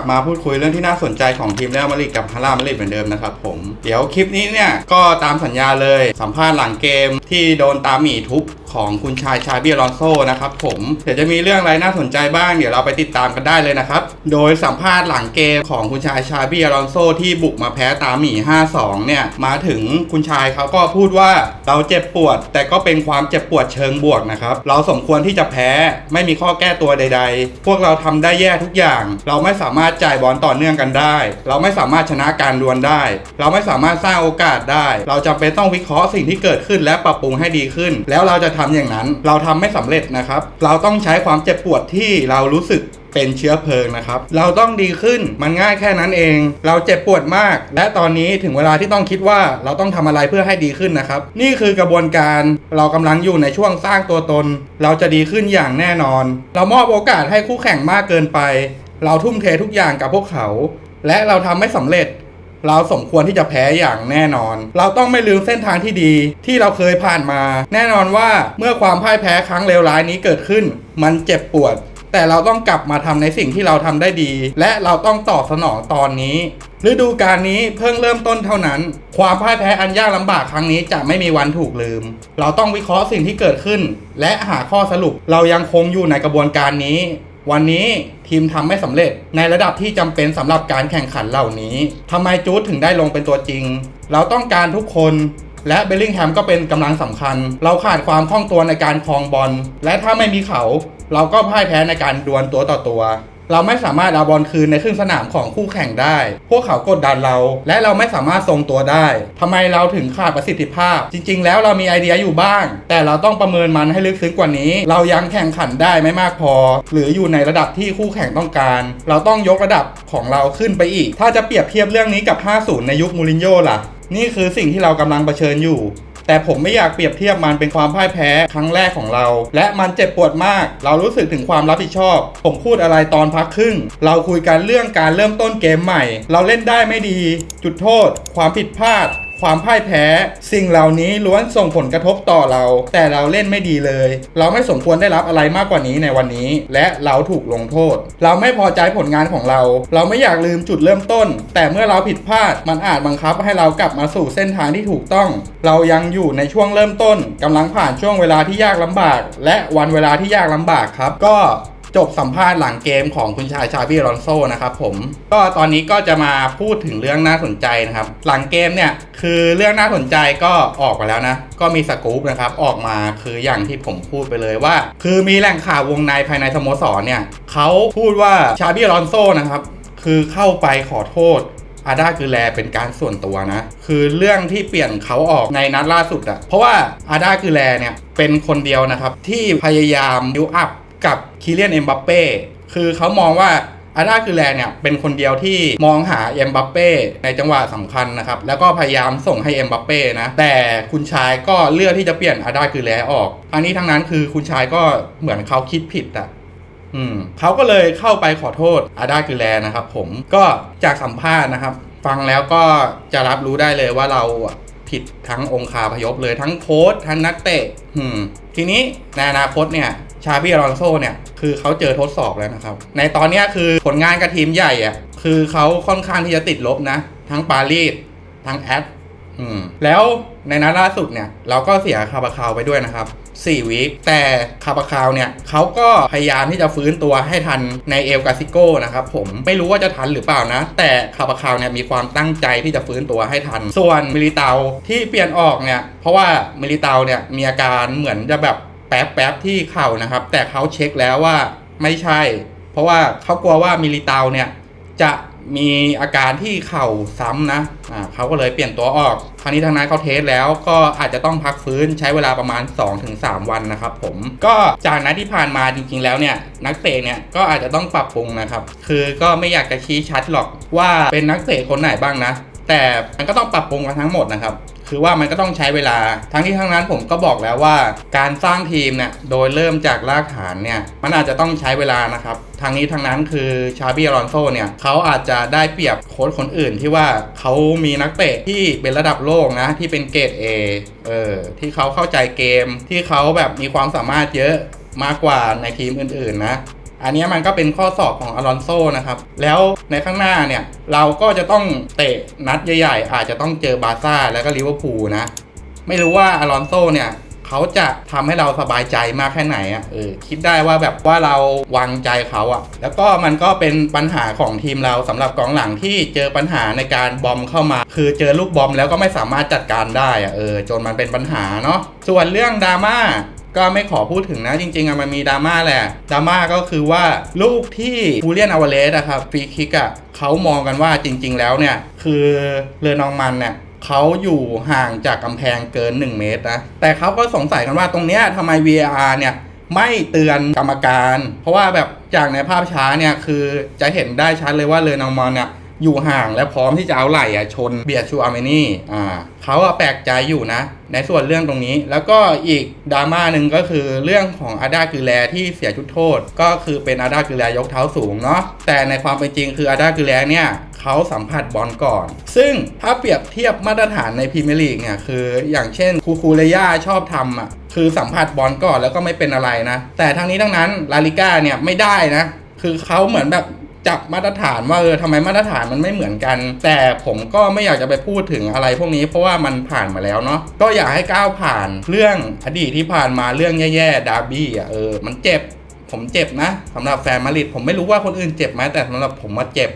ลับมาพูดคุยเรื่องที่น่าสนใจของทีมเรอัลมาดริดกับฮาร่ามาดริดเหมือนเดิมนะครับผม เดี๋ยวคลิปนี้เนี่ยก็ตามสัญญาเลยสัมภาษณ์หลังเกมที่โดนตามหมีทุบของคุณชายชาเบียรอนโซนะครับผมเดี๋ยวจะมีเรื่องอะไรน่าสนใจบ้างเดี๋ยวเราไปติดตามกันได้เลยนะครับ โดยสัมภาษณ์หลังเกมของคุณชายชาเบียรอนโซที่บุกมาแพ้ตามหมี 5-2 เนี่ย มาถึงคุณชายเขาก็พูดว่าเราเจ็บปวด แต่ก็เป็นความเจ็บปวดเชิงบวกนะครับ เราสมควรที่จะแพ้ไม่มีข้อแก้ตัวใด ๆ พวกเราทำได้แย่ทุกอย่าง เราไม่สามารถจ่ายบอลต่อเนื่องกันได้ เราไม่สามารถชนะการดวลได้ เราไม่สามารถสร้างโอกาสได้ เราจำเป็นต้องวิเคราะห์สิ่งที่เกิดขึ้นและปรับปรุงให้ดีขึ้น แล้วเราจะทำอย่างนั้น เราทำไม่สำเร็จนะครับ เราต้องใช้ความเจ็บปวดที่เรารู้สึกเป็นเชื้อเพลิงนะครับ เราต้องดีขึ้น มันง่ายแค่นั้นเอง เราเจ็บปวดมาก และตอนนี้ถึงเวลาที่ต้องคิดว่าเราต้องทำอะไรเพื่อให้ดีขึ้นนะครับ นี่คือกระบวนการเรากำลังอยู่ในช่วงสร้างตัวตน เราจะดีขึ้นอย่างแน่นอน เรามอบโอกาสให้คู่แข่งมากเกินไป เราทุ่มเททุกอย่างกับพวกเขา และเราทำไม่สำเร็จ เราสมควรที่จะแพ้อย่างแน่นอน เราต้องไม่ลืมเส้นทางที่ดี ที่เราเคยผ่านมา แน่นอนว่าเมื่อความพ่ายแพ้ครั้งเลวร้ายนี้เกิดขึ้น มันเจ็บปวด แต่เราต้องกลับมาทำในสิ่งที่เราทำได้ดี และเราต้องตอบสนองตอนนี้ฤดูกาลนี้เพิ่งเริ่มต้นเท่านั้น ความพ่ายแพ้อันยากลำบากครั้งนี้จะไม่มีวันถูกลืม เราต้องวิเคราะห์สิ่งที่เกิดขึ้น และหาข้อสรุป เรายังคงอยู่ในกระบวนการนี้ วันนี้ทีมทำไม่สำเร็จในระดับที่จำเป็นสำหรับการแข่งขันเหล่านี้ทำไมจูดถึงได้ลงเป็นตัวจริง เราต้องการทุกคนและเบลลิงแฮมก็เป็นกำลังสำคัญ เราขาดความคล่องตัวในการคลองบอล และถ้าไม่มีเขา เราก็พ่ายแพ้ในการดวลตัวต่อตัว เราไม่สามารถเอาบอลคืนในครึ่งสนามของคู่แข่งได้ พวกเขากดดันเรา และเราไม่สามารถทรงตัวได้ทำไมเราถึงขาดประสิทธิภาพ จริง ๆ แล้วเรามีไอเดียอยู่บ้าง แต่เราต้องประเมินมันให้ลึกซึ้งกว่านี้ เรายังแข่งขันได้ไม่มากพอ หรืออยู่ในระดับที่คู่แข่งต้องการ เราต้องยกระดับของเราขึ้นไปอีก ถ้าจะเปรียบเทียบเรื่องนี้กับ 50 ในยุคมูรินโญ่ล่ะ นี่คือสิ่งที่เรากำลังเผชิญอยู่ แต่ผมไม่อยากเปรียบเทียบมันเป็นความพ่ายแพ้ครั้งแรกของเรา และมันเจ็บปวดมาก เรารู้สึกถึงความรับผิดชอบ ผมพูดอะไรตอนพักครึ่ง เราคุยกันเรื่องการเริ่มต้นเกมใหม่ เราเล่นได้ไม่ดี จุดโทษ ความผิดพลาด ความพ่ายแพ้ สิ่งเหล่านี้ล้วนส่งผลกระทบต่อเรา แต่เราเล่นไม่ดีเลย เราไม่สมควรได้รับอะไรมากกว่านี้ในวันนี้ และเราถูกลงโทษ เราไม่พอใจผลงานของเรา เราไม่อยากลืมจุดเริ่มต้น แต่เมื่อเราผิดพลาดมันอาจบังคับให้เรากลับมาสู่เส้นทางที่ถูกต้อง เรายังอยู่ในช่วงเริ่มต้นกำลังผ่านช่วงเวลาที่ยากลำบาก และวันเวลาที่ยากลำบากครับ ก็ จบสัมภาษณ์หลังเกมของคุณชายชาบีรอนโซนะครับผมก็ตอนนี้ก็จะมาพูดถึงเรื่องน่าสนใจนะครับ หลังเกมเนี่ยคือเรื่องน่าสนใจก็ออกมาแล้วนะ ก็มีสกู๊ปนะครับออกมาคืออย่างที่ผมพูดไปเลยว่า คือมีแหล่งข่าววงในภายในสโมสรเนี่ยเขาพูดว่าชาบีรอนโซนะครับคือเข้าไปขอโทษอาด้าคือแลเป็นการส่วนตัวนะ คือเรื่องที่เปลี่ยนเขาออกในนัดล่าสุดอะเพราะว่าอาด้าคือแลเนี่ยเป็นคนเดียวนะครับ ที่พยายามยูอัพ กับคิเลียนเอ็มบัปเป้คือเขามองว่าอาด้าคือแลเนี่ยเป็นคนเดียวที่มองหาเอ็มบัปเป้ในจังหวะสำคัญนะครับ แล้วก็พยายามส่งให้เอ็มบัปเป้นะ แต่คุณชายก็เลือกที่จะเปลี่ยนอาด้าคือแลออกทั้งนี้ทั้งนั้นคือคุณชายก็เหมือนเขาคิดผิดอะอืมเขาก็เลยเข้าไปขอโทษอาดาคือแลนะครับผมก็จากสัมภาษณ์นะครับ ฟังแล้วก็จะรับรู้ได้เลยว่าเราผิดทั้งองคาพยพเลยทั้งโค้ชทั้งนักเตะอืมทีนี้ในอนาคตเนี่ย ชาบีอลอนโซเนี่ยคือเขาเจอทดสอบแล้วนะครับ ในตอนนี้คือผลงานกับทีมใหญ่อะคือเขาค่อนข้างที่จะติดลบนะ ทั้งปารีสทั้งแอตแล้วในนัดล่าสุดเนี่ย เราก็เสียคาบาคาวไปด้วยนะครับ 4 วีคแต่คาบาคาวเนี่ยเขาก็พยายามที่จะฟื้นตัวให้ทันในเอลกาซิโกนะครับผมไม่รู้ว่าจะทันหรือเปล่านะ แต่คาบาคาวเนี่ยมีความตั้งใจที่จะฟื้นตัวให้ทัน ส่วนมิลิเตาที่เปลี่ยนออกเนี่ย เพราะว่ามิลิเตาเนี่ยมีอาการเหมือนจะแบบ แป๊บแป๊บๆที่เข่านะครับ แต่เขาเช็คแล้วว่าไม่ใช่ เพราะว่าเขากลัวว่ามิลิเตาเนี่ยจะมีอาการที่เข่าซ้ำนะอ่าเขาก็เลยเปลี่ยนตัวออก คราวนี้ทางนั้นเขาเทสแล้วก็อาจจะต้องพักฟื้นใช้เวลาประมาณ 2-3 วันนะครับผม ก็จากนัดที่ผ่านมาจริงๆแล้วเนี่ย นักเตะเนี่ยก็อาจจะต้องปรับปรุงนะครับ คือก็ไม่อยากจะชี้ชัดหรอกว่าเป็นนักเตะคนไหนบ้างนะ แต่มันก็ต้องปรับปรุงกันทั้งหมดนะครับ คือว่ามันก็ต้องใช้เวลา ทั้งที่ทั้งนั้นผมก็บอกแล้วว่า การสร้างทีมเนี่ยโดยเริ่มจากรากฐานเนี่ยมันอาจจะต้องใช้เวลานะครับทางนี้ทางนั้นคือชาบีอลอนโซเนี่ยเขาอาจจะได้เปรียบโค้ชคนอื่นที่ว่าเขามีนักเตะที่เป็นระดับโลกนะ ที่เป็นเกรด A เออที่เขาเข้าใจเกม ที่เขาแบบมีความสามารถเยอะมากกว่าในทีมอื่นๆนะอันนี้มันก็เป็นข้อสอบของอลอนโซนะครับ แล้ว ในข้างหน้าเนี่ยเราก็จะต้องเตะนัดใหญ่ๆ อาจจะต้องเจอบาซ่าแล้วก็ลิเวอร์พูลนะ ไม่รู้ว่าอลอนโซเนี่ยเขาจะทำให้เราสบายใจมากแค่ไหนอะเออคิดได้ว่าแบบว่าเราวางใจเขาอะ แล้วก็มันก็เป็นปัญหาของทีมเราสำหรับกองหลังที่เจอปัญหาในการบอมเข้ามา คือเจอลูกบอมแล้วก็ไม่สามารถจัดการได้อะเออจนมันเป็นปัญหาเนาะส่วนเรื่องดราม่า ก็ไม่ขอพูดถึงนะจริงๆอะมันมีดราม่าแหละดราม่าก็คือว่าลูกที่ฮูเลียนอวาเลสอะครับฟรีคิกอะเขามองกันว่าจริง ๆ แล้วเนี่ย คือเรือนองมันเนี่ยเขาอยู่ห่างจากกำแพงเกิน 1 เมตรนะ แต่เขาก็สงสัยกันว่าตรงเนี้ยทำไม VAR เนี่ย ไม่เตือนกรรมการ เพราะว่าแบบจากในภาพช้าเนี่ย คือจะเห็นได้ชัดเลยว่าเรือนองมันเนี่ย อยู่ห่างและพร้อมที่จะเอาไหล่อะชนเบียดชูอาร์เมนี่อ่าเขาอะแปลกใจอยู่นะ ในส่วนเรื่องตรงนี้ แล้วก็อีกดราม่าหนึ่งก็คือเรื่องของอาดาคือแลที่เสียชุดโทษ ก็คือเป็นอาดาคือแลยกเท้าสูงเนาะแต่ในความเป็นจริงคืออาดาคือแลเนี่ยเขาสัมผัสบอลก่อน ซึ่งถ้าเปรียบเทียบมาตรฐานในพรีเมียร์ลีกเนี่ยคืออย่างเช่นคูคูเรย่าชอบทำอะคือสัมผัสบอลก่อนแล้วก็ไม่เป็นอะไรนะ แต่ทั้งนี้ทั้งนั้นลาลิก้าเนี่ยไม่ได้นะคือเขาเหมือนแบบ จับมาตรฐานว่าเออทำไมมาตรฐานมันไม่เหมือนกัน แต่ผมก็ไม่อยากจะไปพูดถึงอะไรพวกนี้เพราะว่ามันผ่านมาแล้วเนาะก็อยากให้ก้าวผ่านเรื่องอดีตที่ผ่านมาเรื่องแย่ๆดาร์บี้อะเออมันเจ็บผมเจ็บนะสำหรับแฟนมาริดผมไม่รู้ว่าคนอื่นเจ็บไหมแต่สำหรับผมมาเจ็บ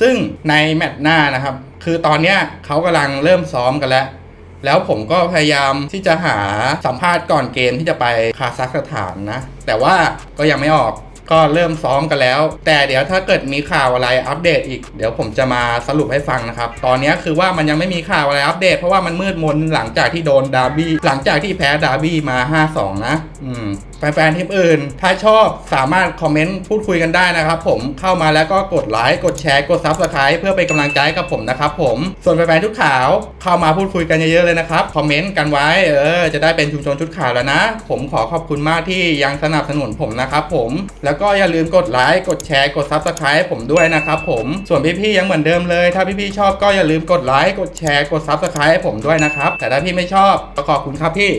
ซึ่งในแมตช์หน้านะครับ คือตอนเนี้ยเขากำลังเริ่มซ้อมกันแล้ว แล้วผมก็พยายามที่จะหาสัมภาษณ์ก่อนเกมที่จะไปคาซัคสถานนะ แต่ว่าก็ยังไม่ออก ก็เริ่มซ้อมกันแล้ว แต่เดี๋ยวถ้าเกิดมีข่าวอะไรอัปเดตอีก เดี๋ยวผมจะมาสรุปให้ฟังนะครับ ตอนนี้คือว่ามันยังไม่มีข่าวอะไรอัปเดต เพราะว่ามันมืดมนหลังจากที่โดนดาร์บี้หลังจากที่แพ้ดาร์บี้มา 5-2 นะ อืม แฟนๆทีมอื่น ถ้าชอบสามารถคอมเมนต์พูดคุยกันได้นะครับผมเข้ามาแล้วก็กดไลค์กดแชร์กดซับสไคร b ์เพื่อเป็นกำลังใจกับผมนะครับผมส่วนแฟนๆทุกข่าวเข้ามาพูดคุยกันเยอะๆเลยนะครับคอมเมนต์กันไว้เออจะได้เป็นชุมชนชุดข่าวแล้วนะ ผมขอขอบคุณมากที่ยังสนับสนุนผมนะครับผมแล้วก็อย่าลืมกดไลค์กดแชร์กดซับสไคร b ์ผมด้วยนะครับผมส่วนพี่ๆยังเหมือนเดิมเลย ถ้าพี่ๆชอบก็อย่าลืมกดไลค์กดแชร์กดซับสไคร b ์ให้ผมด้วยนะครับแต่ถ้าพี่ไม่ชอบก็ขอบคุณครับพี่